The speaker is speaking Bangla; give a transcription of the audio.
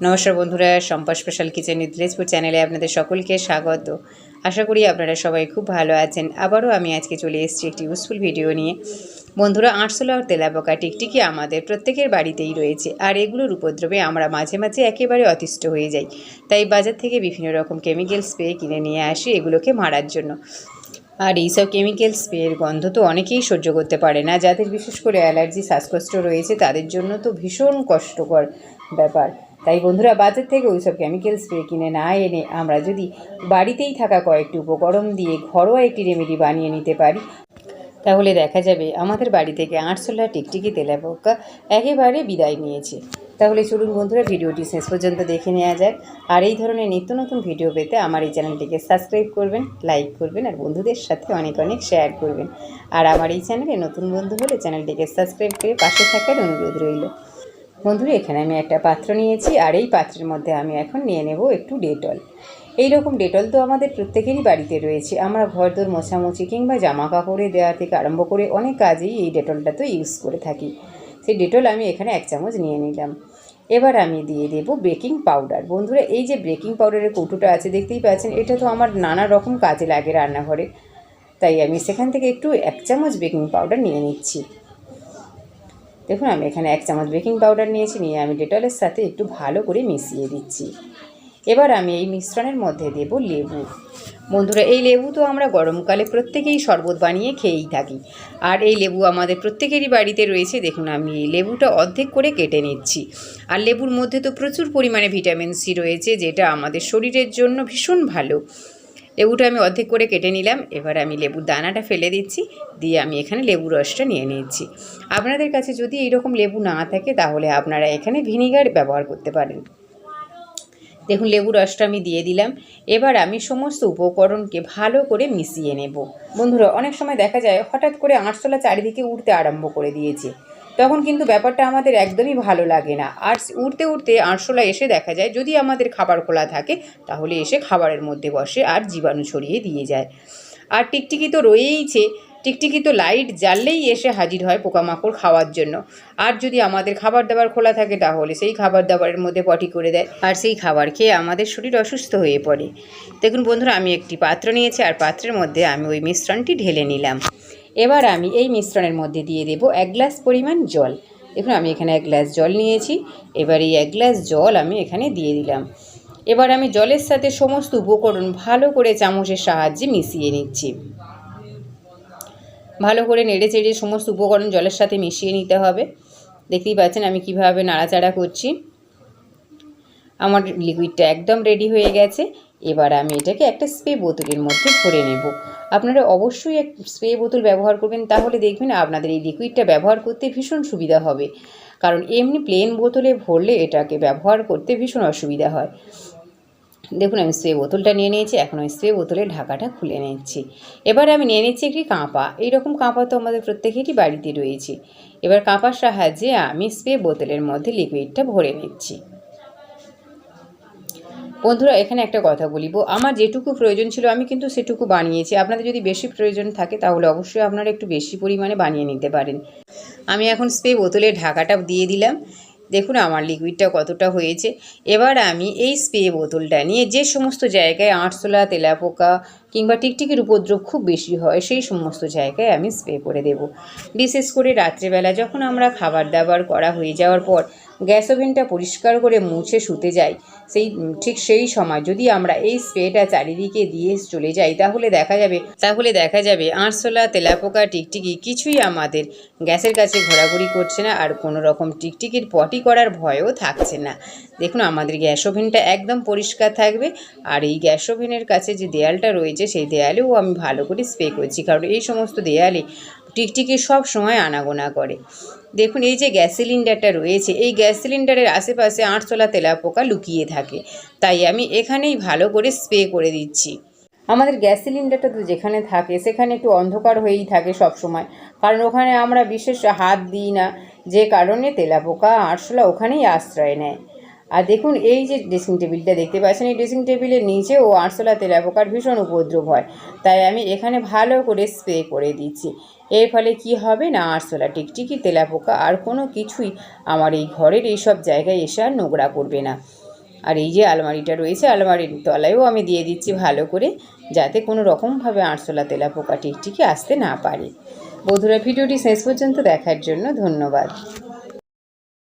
নমস্কার বন্ধুরা Sampa special kitchen with Dinajpur চ্যানেলে আপনাদের সকলকে স্বাগত। আশা করি আপনারা সবাই খুব ভালো আছেন। আবারও আমি আজকে চলে এসেছি একটি ইউজফুল ভিডিও নিয়ে। বন্ধুরা আরশোলা আর তেলাপোকা টিকটিকি আমাদের প্রত্যেকের বাড়িতেই রয়েছে। আর এগুলোর উপদ্রবে আমরা মাঝে মাঝে একেবারে অতিষ্ঠ হয়ে যাই। তাই বাজার থেকে বিভিন্ন রকম কেমিক্যাল স্প্রে কিনে নিয়ে আসি এগুলোকে মারার জন্য। আর এইসব কেমিক্যাল স্প্রের গন্ধ তো অনেকেই সহ্য করতে পারে না। যাদের বিশেষ করে অ্যালার্জি শ্বাসকষ্ট রয়েছে, তাদের জন্য তো ভীষণ কষ্টকর ব্যাপার। তাই বন্ধুরা বাজার থেকে ওইসব কেমিক্যাল স্প্রে কিনে না এনে আমরা যদি বাড়িতেই থাকা কয়েকটি উপকরণ দিয়ে ঘরোয়া একটি রেমেডি বানিয়ে নিতে পারি, তাহলে দেখা যাবে আমাদের বাড়ি থেকে আটশোলা টিকটিকি তেলাপোকা একেবারে বিদায় নিয়েছে। তাহলে চলুন বন্ধুরা, ভিডিওটি শেষ পর্যন্ত দেখে নেওয়া যাক। আর এই ধরনের নিত্য নতুন ভিডিও পেতে আমার এই চ্যানেলটিকে সাবস্ক্রাইব করবেন লাইক করবেন আর বন্ধুদের সাথে অনেক অনেক শেয়ার করবেন। আর আমার এই চ্যানেলে নতুন বন্ধু হলে চ্যানেলটিকে সাবস্ক্রাইব করে পাশে থাকার অনুরোধ রইল। বন্ধুরা, এখানে আমি একটা পাত্র নিয়েছি আর এই পাত্রের মধ্যে আমি এখন নিয়ে নেব একটু ডেটল। এই রকম ডেটল তো আমাদের প্রত্যেকেরই বাড়িতে রয়েছে। আমরা ঘরদোর, মোছামুছি কিংবা জামা কাপড়ে দেওয়া থেকে আরম্ভ করে অনেক কাজেই এই ডেটলটা তো ইউজ করে থাকি। সেই ডেটল আমি এখানে এক চামচ নিয়ে নিলাম। এবার আমি দিয়ে দেব বেকিং পাউডার। বন্ধুরা, এই যে বেকিং পাউডারের কৌটোটা আছে, দেখতেই পাচ্ছেন, এটা তো আমার নানা রকম কাজে লাগে রান্নাঘরে। তাই আমি সেখান থেকে একটু এক চামচ বেকিং পাউডার নিয়ে নিচ্ছি। দেখুন, আমি এখানে এক চামচ বেকিং পাউডার নিয়েছি, নিয়ে আমি ডেটলের সাথে একটু ভালো করে মিশিয়ে দিচ্ছি। এবার আমি এই মিশ্রণের মধ্যে দেব লেবু। বন্ধুরা, এই লেবু তো আমরা গরমকালে প্রত্যেকেই শরবত বানিয়ে খেয়েই থাকি। আর এই লেবু আমাদের প্রত্যেকেরই বাড়িতে রয়েছে। দেখুন, আমি এই লেবুটা অর্ধেক করে কেটে নিচ্ছি। আর লেবুর মধ্যে তো প্রচুর পরিমাণে ভিটামিন সি রয়েছে, যেটা আমাদের শরীরের জন্য ভীষণ ভালো। লেবুটা আমি অর্ধেক করে কেটে নিলাম। এবার আমি লেবুর দানাটা ফেলে দিচ্ছি, দিয়ে আমি এখানে লেবু রসটা নিয়ে নিচ্ছি। আপনাদের কাছে যদি এইরকম লেবু না থাকে, তাহলে আপনারা এখানে ভিনিগার ব্যবহার করতে পারেন। দেখুন লেবু রসটা আমি দিয়ে দিলাম। এবার আমি সমস্ত উপকরণকে ভালো করে মিশিয়ে নেব। বন্ধুরা, অনেক সময় দেখা যায়, হঠাৎ করে আঁশতলা চারিদিকে উঠতে আরম্ভ করে দিয়েছে। তখন কিন্তু ব্যাপারটা আমাদের একদমই ভালো লাগে না। আর উঠতে উঠতে আরশোলা এসে দেখা যায়, যদি আমাদের খাবার খোলা থাকে, তাহলে এসে খাবারের মধ্যে বসে আর জীবাণু ছড়িয়ে দিয়ে যায়। আর টিকটিকি তো রয়েইছে, টিকটিকি তো লাইট জ্বাললেই এসে হাজির হয় পোকামাকড় খাওয়ার জন্য। আর যদি আমাদের খাবার দাবার খোলা থাকে, তাহলে সেই খাবার দাবারের মধ্যে পটি করে দেয়। আর সেই খাবার খেয়ে আমাদের শরীর অসুস্থ হয়ে পড়ে। দেখুন বন্ধুরা, আমি একটি পাত্র নিয়েছি, আর পাত্রের মধ্যে আমি ওই মিশ্রণটি ঢেলে নিলাম। এবার আমি এই মিশ্রণের মধ্যে দিয়ে দেব এক গ্লাস পরিমাণ জল। দেখুন, আমি এখানে এক গ্লাস জল নিয়েছি। এবার এই এক গ্লাস জল আমি এখানে দিয়ে দিলাম। এবার আমি জলের সাথে সমস্ত উপকরণ ভালো করে চামচের সাহায্যে মিশিয়ে নিচ্ছি। ভালো করে নেড়ে চেড়ে সমস্ত উপকরণ জলের সাথে মিশিয়ে নিতে হবে। দেখতেই পাচ্ছেন, আমি কীভাবে নাড়াচাড়া করছি। আমার লিকুইডটা একদম রেডি হয়ে গেছে। এবার আমি এটাকে একটা স্প্রে বোতলের মধ্যে ভরে নেব। আপনারা অবশ্যই এক স্প্রে বোতল ব্যবহার করবেন, তাহলে দেখবেন আপনাদের এই লিকুইডটা ব্যবহার করতে ভীষণ সুবিধা হবে। কারণ এমনি প্লেন বোতলে ভরলে এটাকে ব্যবহার করতে ভীষণ অসুবিধা হয়। দেখুন, আমি স্প্রে বোতলটা নিয়ে নিয়েছি, এখন আমি স্প্রে বোতলের ঢাকাটা খুলে নিচ্ছি। এবার আমি নিয়ে নিচ্ছি একটি কাঁপা। এইরকম কাঁপা তো আমাদের প্রত্যেকেরই বাড়িতে রয়েছে। এবার কাঁপার সাহায্যে আমি স্প্রে বোতলের মধ্যে লিকুইডটা ভরে নিচ্ছি। বন্ধুরা, এখানে একটা কথা বলিব। আমার যেটুকু প্রয়োজন ছিল, আমি কিন্তু সেটুকু বানিয়েছি। আপনাদের যদি বেশি প্রয়োজন থাকে, তাহলে অবশ্যই আপনারা একটু বেশি পরিমাণে বানিয়ে নিতে পারেন। আমি এখন স্প্রে বোতলে ঢাকাটা দিয়ে দিলাম। দেখুন, আমার লিকুইডটা কতটা হয়েছে। এবার আমি এই স্প্রে বোতলটা নিয়ে যে সমস্ত জায়গায় আঁটসোলা তেলাপোকা কিংবা টিকটিকির উপদ্রব খুব বেশি হয়, সেই সমস্ত জায়গায় আমি স্প্রে করে দেব। বিশেষ করে রাত্রেবেলা যখন আমরা খাবার দাবার করা হয়ে যাওয়ার পর গ্যাস ওভেনটা পরিষ্কার করে মুছে শুতে যাই, সেই, ঠিক সেই সময় যদি আমরা এই স্প্রেটা চারিদিকে দিয়ে চলে যাই, তাহলে দেখা যাবে, তাহলে দেখা যাবে আরশোলা, তেলাপোকা, টিকটিকি কিছুই আমাদের গ্যাসের কাছে ঘোরাঘুরি করছে না আর কোনো রকম টিকটিকির পটি করার ভয়ও থাকছে না। দেখুন আমাদের গ্যাস ওভেনটা একদম পরিষ্কার থাকবে আর এই গ্যাস ওভেনের কাছে যে দেয়ালটা রয়েছে সেই দেয়ালেও আমি ভালো করে স্প্রে করছি, কারণ এই সমস্ত দেয়ালে টিকটিকি সব সময় আনাগোনা করে। দেখুন, এই যে গ্যাস সিলিন্ডারটা রয়েছে, এই গ্যাস সিলিন্ডারের আশেপাশে আটশোলা তেলাপোকা লুকিয়ে থাকে। তাই আমি এখানেই ভালো করে স্প্রে করে দিচ্ছি। আমাদের গ্যাস সিলিন্ডারটা তো যেখানে থাকে, সেখানে একটু অন্ধকার হয়েই থাকে সব সময়। কারণ ওখানে আমরা বিশেষ হাত দিই না, যে কারণে তেলাপোকা আরশোলা ওখানেই আশ্রয় নেয়। আর দেখুন, এই যে ড্রেসিং টেবিলটা দেখতে পাচ্ছেন, এই ড্রেসিং টেবিলের নিচে ও আরশোলা তেলাপোকার ভীষণ উপদ্রব হয়। তাই আমি এখানে ভালো করে স্প্রে করে দিচ্ছি। এর ফলে কি হবে না, আরশোলা টিকটিকি তেলাপোকা আর কোনো কিছুই আমার এই ঘরের এইসব জায়গায় এসে আর নোংরা করবে না। আর এই যে আলমারিটা রয়েছে, আলমারির তলায়ও আমি দিয়ে দিচ্ছি ভালো করে, যাতে কোনো রকমভাবে আরশোলা তেলাপোকা টিকটিকি আসতে না পারে। বন্ধুরা, ভিডিওটি শেষ পর্যন্ত দেখার জন্য ধন্যবাদ।